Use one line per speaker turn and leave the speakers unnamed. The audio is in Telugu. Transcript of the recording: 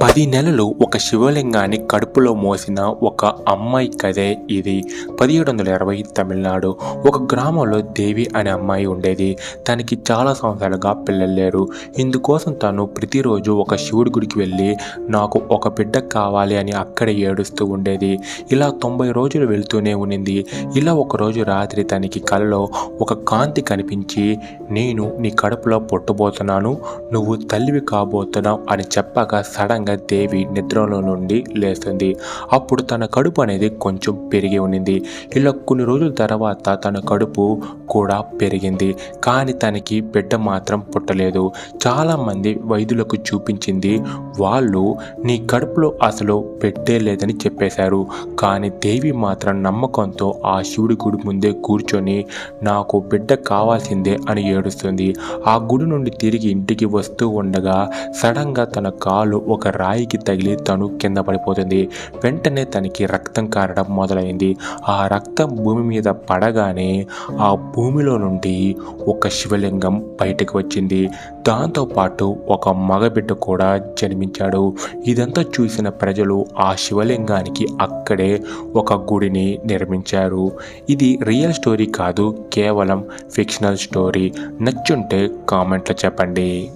పది నెలలు ఒక శివలింగాన్ని కడుపులో మోసిన ఒక అమ్మాయి కథే ఇది. పదిహేడు వందల ఇరవై తమిళనాడు. ఒక గ్రామంలో దేవి అనే అమ్మాయి ఉండేది. తనకి చాలా సంవత్సరాలుగా పిల్లలు లేరు. ఇందుకోసం తను ప్రతిరోజు ఒక శివుడి గుడికి వెళ్ళి నాకు ఒక బిడ్డ కావాలి అని అక్కడే ఏడుస్తూ ఉండేది. ఇలా తొంభై రోజులు వెళ్తూనే ఉన్నింది. ఇలా ఒకరోజు రాత్రి తనకి కలలో ఒక కాంతి కనిపించి నేను నీ కడుపులో పుట్టబోతున్నాను. నువ్వు తల్లివి కాబోతున్నావు అని చెప్పగా సడన్గా దేవి నిద్రలో నుండి లేస్తుంది. అప్పుడు తన కడుపు అనేది కొంచెం పెరిగి ఉన్నింది. ఇలా కొన్ని రోజుల తర్వాత తన కడుపు కూడా పెరిగింది. కానీ తనకి బిడ్డ మాత్రం పుట్టలేదు. చాలామంది వైద్యులకు చూపించింది వాళ్ళు నీ కడుపులో అసలు పెట్టే లేదని చెప్పేశారు. కానీ దేవి మాత్రం నమ్మకంతో ఆ శివుడి గుడి ముందే కూర్చొని నాకు బిడ్డ కావాల్సిందే అని ఏడుస్తుంది. ఆ గుడి నుండి తిరిగి ఇంటికి వస్తూ ఉండగా సడన్గా తన కాలు ఒక రాయికి తగిలి తను కింద పడిపోతుంది. వెంటనే తనకి రక్తం కారడం మొదలైంది. ఆ రక్తం భూమి మీద పడగానే ఆ భూమిలో నుండి ఒక శివలింగం బయటకు వచ్చింది. దాంతోపాటు ఒక మగబిడ్డ కూడా జన్మించాడు. ఇదంతా చూసిన ప్రజలు ఆ శివలింగానికి అక్కడే ఒక గుడిని నిర్మించారు. ఇది రియల్ స్టోరీ కాదు కేవలం ఫిక్షనల్ స్టోరీ. నచ్చుంటే కామెంట్లో చెప్పండి.